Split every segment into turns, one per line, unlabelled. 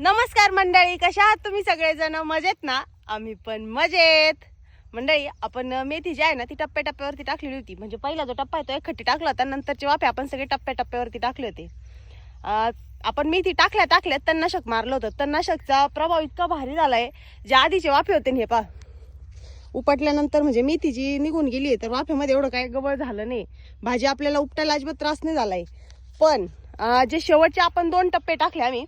नमस्कार मंडळी कशा आहात तुम्ही सगळेजण? मजेत ना? आम्ही पण मजेत. मंडळी आपण मेथी जी आहे ना ती टप्प्या टप्प्यावरती टाकलेली होती. म्हणजे पहिला जो टप्पा आहे तो एक खट्टी टाकला होता. नंतरचे वाफे आपण सगळे टप्प्या टप्प्यावरती टाकले होते. आपण मेथी टाकल्या टाकल्या तणनाशक मारलं होतं. तणनाशकचा प्रभाव इतका भारी झाला आहे जे आधीचे वाफे होते ना हे पा उपटल्यानंतर म्हणजे मेथी जी निघून गेली आहे तर वाफेमध्ये एवढं काय गबळ झालं नाही. भाजी आपल्याला उपटायला अजिबात त्रास नाही झाला आहे पण जे शेवटचे आपण दोन टप्पे टाकले आम्ही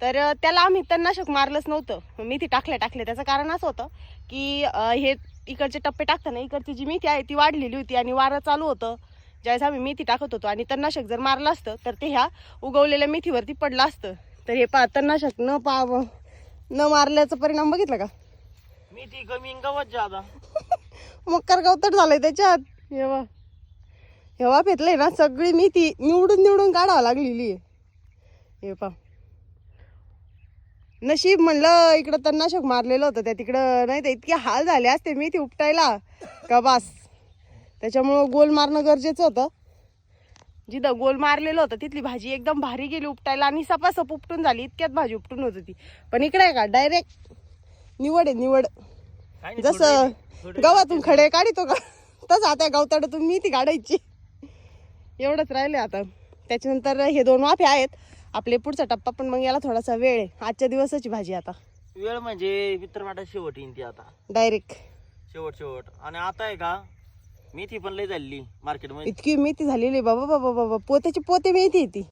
तर त्याला आम्ही तणनाशक मारलंच नव्हतं. मेथी टाकल्या टाकल्या. त्याचं कारण असं होतं की हे इकडचे टप्पे टाकताना इकडची जी मेथी आहे ती वाढलेली होती आणि वारं चालू होतं. ज्यावेळेस आम्ही मेथी टाकत होतो आणि तणनाशक जर मारलं असतं तर ते ह्या उगवलेल्या मेथीवरती पडलं असतं. तर हे पा तणनाशक न पा न मारल्याचा परिणाम बघितला का?
मी ती कमी गवत जादा.
मकर गवतट झालंय त्याच्यात. हेवा हेवा फेतलंय ना. सगळी मेथी निवडून निवडून काढावं लागलेली आहे. हे पा नशीब म्हणलं इकडं तणनाशक मारलेलं होतं त्या तिकडं. नाही तर इतके हाल झाले असते मेथी उपटायला. का बास. त्याच्यामुळं गोल मारणं गरजेचं होतं. जिथं गोल मारलेलं होतं तिथली भाजी एकदम भारी गेली उपटायला आणि सपासप उपटून झाली. इतक्यात भाजी उपटून होत होती. पण इकडे आहे का? डायरेक्ट निवड आहे निवड. जसं गव्हातून खडे काढितो का? तसं आता गवताडातून मी ती काढायची. एवढंच राहिले आता. त्याच्यानंतर हे दोन वाफे आहेत. आपले पुढचा टप्पा पण मग याला थोडासा वेळ आहे. आजच्या दिवसाची भाजी आता.
वेळ म्हणजे मित्रमाटा शेवट येईन ती आता.
डायरेक्ट
शेवट शेवट. आणि आता आहे का मेथी पण लय झालेली मार्केटमध्ये
इतकी मेथी झालेली आहे. बाबा बाबा बाबा. पोत्याची पोते मेथी आहे ती.